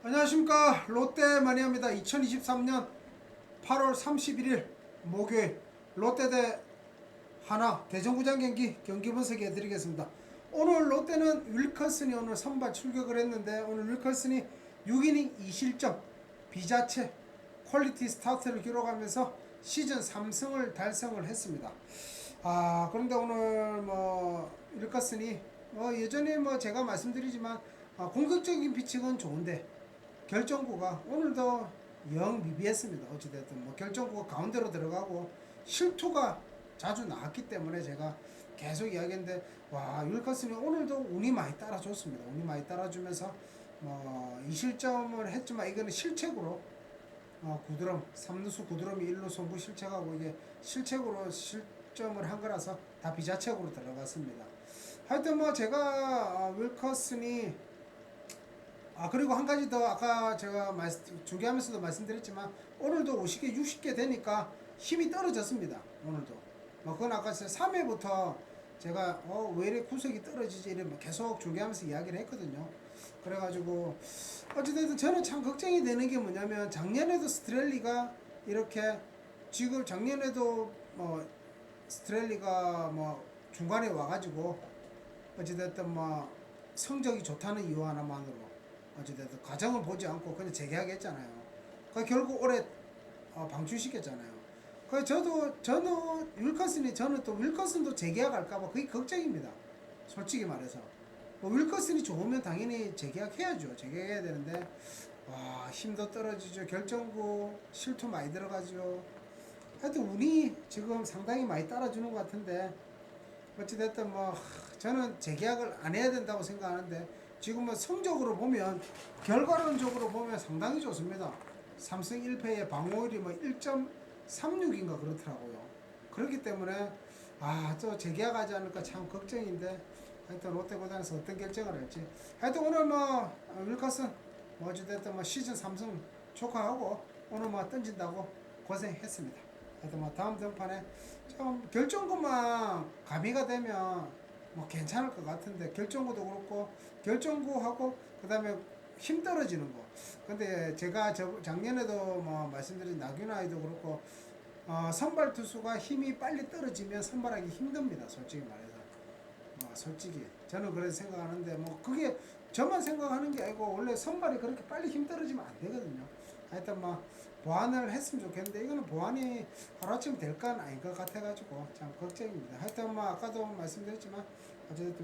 안녕하십니까. 롯데 마니아입니다. 2023년 8월 31일 목요일 롯데 대 하나 대전구장 경기 경기 분석해 드리겠습니다. 오늘 롯데는 윌커슨이 오늘 선발 출격을 했는데 오늘 윌커슨이 6이닝 2실점 비자체 퀄리티 스타트를 기록하면서 시즌 3승을 달성을 했습니다. 아 그런데 오늘 뭐 윌커슨이 뭐 예전에 뭐 제가 말씀드리지만 아, 공격적인 피칭은 좋은데 결정구가 오늘도 영 미비했습니다. 어찌됐든 뭐 결정구가 가운데로 들어가고 실투가 자주 나왔기 때문에 제가 계속 이야기했는데 와 율커슨이 오늘도 운이 많이 따라줬습니다. 운이 많이 따라주면서 뭐 2실점을 했지만 이거는 실책으로 어, 구드럼 3루수 구드럼이 1루 손부 실책하고 이게 실책으로 실점을 한 거라서 다 비자책으로 들어갔습니다. 하여튼 뭐 제가 어, 윌커슨이 아 그리고 한 가지 더 아까 제가 말씀 중계하면서도 말씀드렸지만 오늘도 50개 60개 되니까 힘이 떨어졌습니다 오늘도. 뭐 그건 아까 3회부터 제가 어 왜 이래 구석이 떨어지지 이래 계속 중계하면서 이야기를 했거든요. 그래가지고 어찌됐든 저는 참 걱정이 되는 게 뭐냐면 작년에도 스트렐리가 이렇게 지금 작년에도 뭐 스트렐리가 뭐 중간에 와가지고 어찌됐든 뭐 성적이 좋다는 이유 하나만으로 어찌됐든 과정을 보지 않고 그냥 재계약했잖아요. 그 결국 올해 어, 방출시켰잖아요. 그 저도 저는 윌커슨이 저는 또 윌커슨도 재계약할까봐 그게 걱정입니다. 솔직히 말해서 뭐 윌커슨이 좋으면 당연히 재계약해야죠. 재계약해야 되는데 와 힘도 떨어지죠. 결정구 실투 많이 들어가죠. 하여튼 운이 지금 상당히 많이 따라주는 것 같은데 어찌됐든 뭐 하, 저는 재계약을 안 해야 된다고 생각하는데 지금 뭐 성적으로 보면 결과론적으로 보면 상당히 좋습니다. 3승 1패의 방어율이 뭐 1.36인가 그렇더라고요. 그렇기 때문에 아또 재계약하지 않을까 참 걱정인데 하여튼 롯데구단에서 어떤 결정을 할지 하여튼 오늘 뭐 어, 윌커슨 뭐 어찌됐든 뭐 시즌 3승 축하하고 오늘 뭐 던진다고 고생했습니다. 하여튼 뭐 다음 등판에 좀 결정구만 가미가 되면 뭐 괜찮을 것 같은데 결정구도 그렇고 결정구하고 그다음에 힘 떨어지는 거. 근데 제가 저 작년에도 뭐 말씀드린 나균아이도 그렇고 어, 선발 투수가 힘이 빨리 떨어지면 선발하기 힘듭니다. 솔직히 말해서. 어, 솔직히 저는 그래서 생각하는데 뭐 그게 저만 생각하는 게 아니고 원래 선발이 그렇게 빨리 힘 떨어지면 안 되거든요. 하여튼 뭐 보완을 했으면 좋겠는데 이거는 보완이 하루아침 될 건 아닌 것 같아가지고 참 걱정입니다. 하여튼 뭐 아까도 말씀드렸지만 어쨌든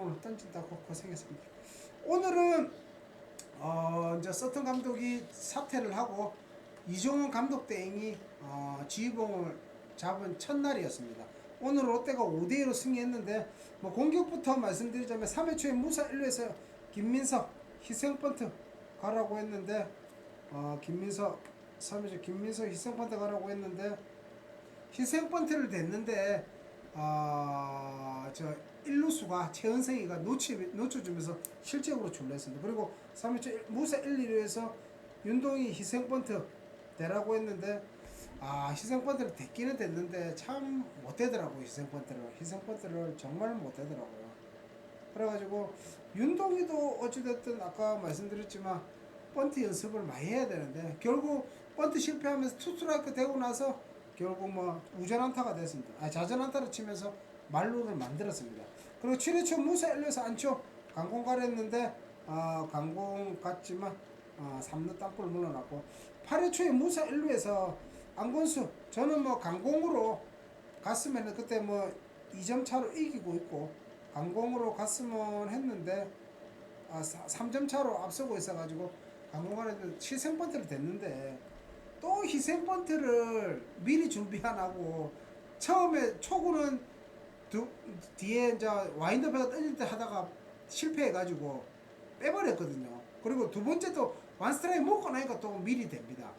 오늘 던진다고 고생했습니다. 오늘은 어 이제 서튼 감독이 사퇴를 하고 이종훈 감독 대행이 어 지휘봉을 잡은 첫날이었습니다. 오늘 롯데가 5대2로 승리했는데 뭐 공격부터 말씀드리자면 3회 초에 무사 1루에서 김민석 희생번트 가라고 했는데 어 김민석 3회 초 김민석 희생번트 가라고 했는데 희생번트를 냈는데 아저 1루수가 최은성이가 놓치 놓쳐주면서 실책으로 출루했습니다. 그리고 3회 초 무사 1, 2루에서 윤동이 희생번트 대라고 했는데 아 희생번트를 됐기는 됐는데 참 못되더라고요 희생번트를 희생번트를 정말 못되더라고요 그래가지고 윤동이도 어찌됐든 아까 말씀드렸지만 번트 연습을 많이 해야 되는데 결국 번트 실패하면서 투스트라이크 되고 나서 결국 뭐 우전안타가 됐습니다. 아 자전안타를 치면서 말루를 만들었습니다. 그리고 7회 초 무사 1루에서 안초 강공 가렸는데 아 강공 갔지만 아 3루 땅볼 물러났고 8회 초에 무사 1루에서 안건수 저는 뭐 강공으로 갔으면 그때 뭐 2점 차로 이기고 있고 강공으로 갔으면 했는데 아 3점 차로 앞서고 있어가지고 강공간에 희생번트를 됐는데 또 희생번트를 미리 준비 안 하고 처음에 초구는 두, 뒤에 이제 와인더베가 던질 때 하다가 실패해가지고 빼버렸거든요. 그리고 두 번째도 완스트라이크 먹고 나니까 또 미리 됩니다.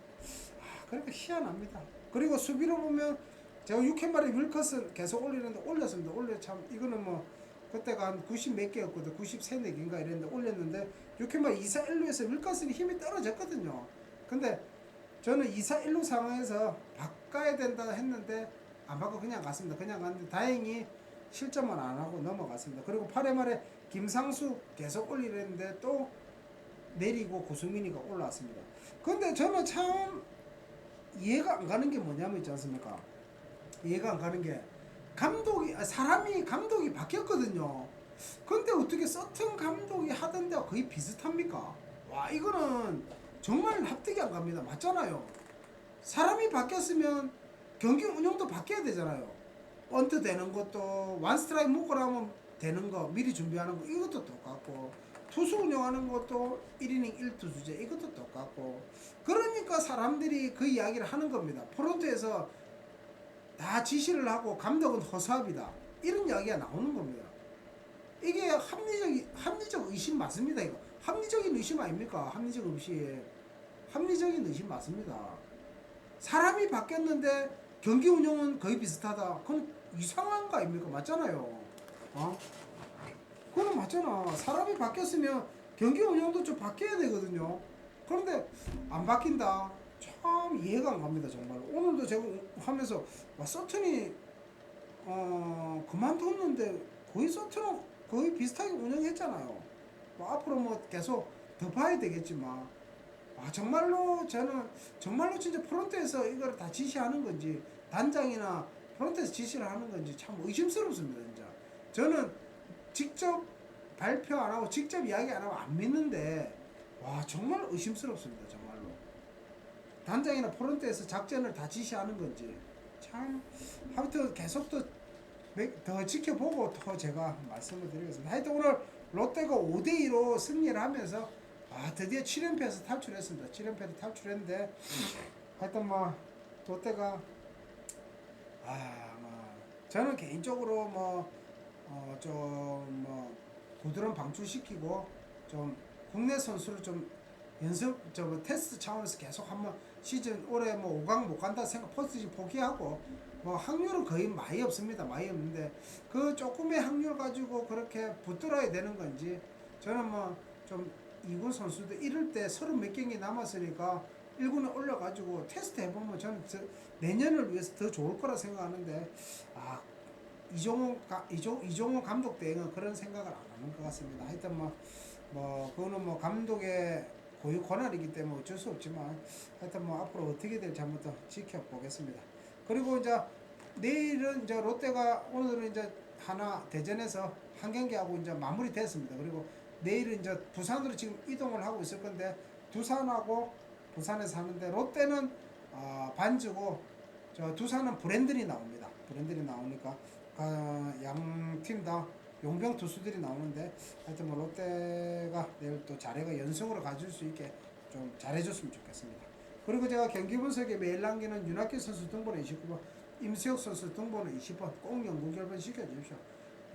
아, 그러니까 희한합니다. 그리고 수비로 보면 제가 6회 말에 윌커슨 계속 올리는데 올렸습니다. 올려 참 이거는 뭐 그때가 한 90 몇 개였거든. 93, 4개인가 이랬는데 올렸는데 6회 말 2사 1루에서 윌커슨이 힘이 떨어졌거든요. 근데 저는 2사 1루 상황에서 바꿔야 된다 했는데 안 바꿔 그냥 갔습니다. 그냥 갔는데 다행히 실점은 안 하고 넘어갔습니다. 그리고 8회 말에 김상수 계속 올리는데 또 내리고 고승민이가 올라왔습니다. 근데 저는 참 이해가 안 가는 게 뭐냐면 있지 않습니까? 이해가 안 가는 게 감독이 아, 사람이 감독이 바뀌었거든요. 근데 어떻게 서튼 감독이 하던 데와 거의 비슷합니까? 와 이거는 정말 납득이 안 갑니다. 맞잖아요. 사람이 바뀌었으면 경기 운영도 바뀌어야 되잖아요. 언트 되는 것도 완 스트라이크 먹고 나면 되는 거 미리 준비하는 거 이것도 똑같고 투수 운영하는 것도 1이닝 1투수제 이것도 똑같고 그러니까 사람들이 그 이야기를 하는 겁니다. 프론트에서 다 지시를 하고 감독은 허수아비다. 이런 이야기가 나오는 겁니다. 이게 합리적 합리적 의심 맞습니다. 이거 합리적인 의심 아닙니까? 합리적 의심 합리적인 의심 맞습니다. 사람이 바뀌었는데 경기 운영은 거의 비슷하다. 그건 이상한 거 아닙니까? 맞잖아요. 어? 그건 맞잖아. 사람이 바뀌었으면 경기 운영도 좀 바뀌어야 되거든요. 그런데 안 바뀐다. 참 이해가 안 갑니다 정말. 오늘도 제가 하면서 와 서튼이 어 그만뒀는데 거의 서튼은 거의 비슷하게 운영했잖아요. 뭐 앞으로 뭐 계속 더 봐야 되겠지만 아 정말로 저는 정말로 진짜 프론트에서 이걸 다 지시하는 건지 단장이나 프론트에서 지시를 하는 건지 참 의심스럽습니다 진짜. 저는 직접 발표 안 하고 직접 이야기 안 하고 안 믿는데 와 정말 의심스럽습니다 정말로. 단장이나 프론트에서 작전을 다 지시하는 건지 참 하여튼 계속 또더 지켜보고 더 제가 말씀을 드리겠습니다. 하여튼 오늘 롯데가 5대2로 승리를 하면서 아 드디어 7연패에서 탈출했습니다. 7연패를 탈출했는데 하여튼 뭐 롯데가 아 뭐 저는 개인적으로 뭐, 뭐어좀뭐 고드름 방출시키고 좀 국내 선수를 좀 연습 저뭐 테스트 차원에서 계속 한번 시즌 올해 뭐 5강 못 간다 생각 포스트 포기하고 뭐 확률은 거의 많이 없습니다. 많이 없는데 그 조금의 확률 가지고 그렇게 붙들어야 되는 건지 저는 뭐좀 2군 선수들 이럴 때 서른 몇 경기 남았으니까 1군에 올려가지고 테스트 해보면 저는 저 내년을 위해서 더 좋을 거라 생각하는데 아 이종훈 가, 이종 이종훈 감독 대행은 그런 생각을 안 하는 것 같습니다. 하여튼 뭐뭐 그거는 뭐 감독의 고유 권한이기 때문에 어쩔 수 없지만 하여튼 뭐 앞으로 어떻게 될지 한번 더 지켜보겠습니다. 그리고 이제 내일은 이제 롯데가 오늘은 이제 하나 대전에서 한 경기하고 이제 마무리됐습니다. 그리고 내일은 이제 부산으로 지금 이동을 하고 있을 건데 두산하고 부산에서 하는데 롯데는 어, 반주고 저 두산은 브랜들이 나옵니다. 브랜들이 나오니까 어, 양팀 다 용병 투수들이 나오는데 하여튼 뭐 롯데가 내일 또 자리가 연승으로 가질 수 있게 좀 잘해줬으면 좋겠습니다. 그리고 제가 경기 분석에 매일 남기는 윤학기 선수 등번호 29번, 임수혁 선수 등번호 20번 꼭 연구 결번 시켜주십시오.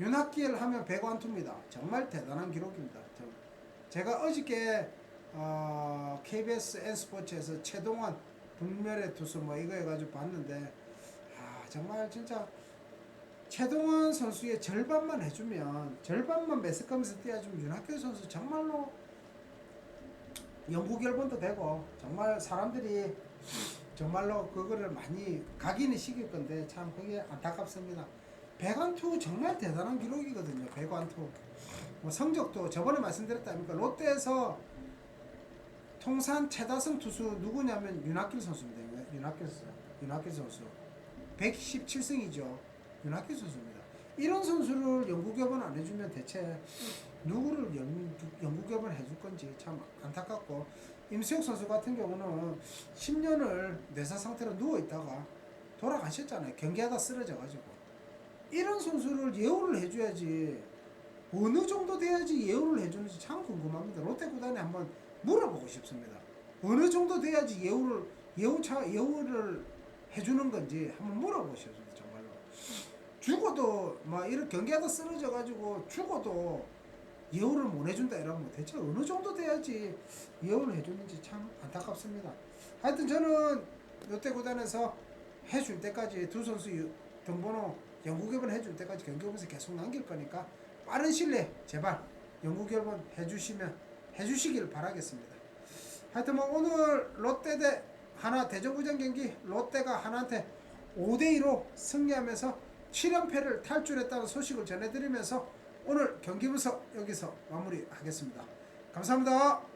윤학기를 하면 100완투입니다. 정말 대단한 기록입니다. 저- 제가 어저께 어, KBS N스포츠에서 최동환 불멸의 투수 뭐 이거 해가지고 봤는데 아 정말 진짜 최동원 선수의 절반만 해주면 절반만 매석하면서 뛰어주면 윤학규 선수 정말로 영구 결번도 되고 정말 사람들이 정말로 그거를 많이 각인을 시킬 건데 참 그게 안타깝습니다. 백완투 정말 대단한 기록이거든요. 백완투. 뭐 성적도 저번에 말씀드렸다 아닙니까? 롯데에서 통산 최다승 투수 누구냐면 윤학길 선수입니다. 윤학길 선수. 윤학길 선수. 117승이죠. 윤학길 선수입니다. 이런 선수를 결번 안 해주면 대체 누구를 결번 해줄 건지 참 안타깝고 임수혁 선수 같은 경우는 10년을 뇌사 상태로 누워 있다가 돌아가셨잖아요. 경기하다 쓰러져 가지고 이런 선수를 예우를 해줘야지 어느 정도 돼야지 예우를 해주는지 참 궁금합니다. 롯데 구단에 한번 물어보고 싶습니다. 어느 정도 돼야지 예우를 예우차 예우를 해주는 건지 한번 싶습니다. 정말로 죽어도 막 이런 경기하다 쓰러져 가지고 죽어도 예우를 못 해준다 이러면 대체 어느 정도 돼야지 예우를 해주는지 참 안타깝습니다. 하여튼 저는 롯데 구단에서 해줄 때까지 두 선수 유- 등번호 영구 결번 해줄 때까지 경기 보면서 계속 남길 거니까 빠른 내에 제발 영구 결번 해주시면 해주시길 바라겠습니다. 하여튼 뭐 오늘 롯데 대 하나 대전구장 경기 롯데가 하나한테 5대 2로 승리하면서 7연패를 탈출했다는 소식을 전해드리면서 오늘 경기 분석 여기서 마무리하겠습니다. 감사합니다.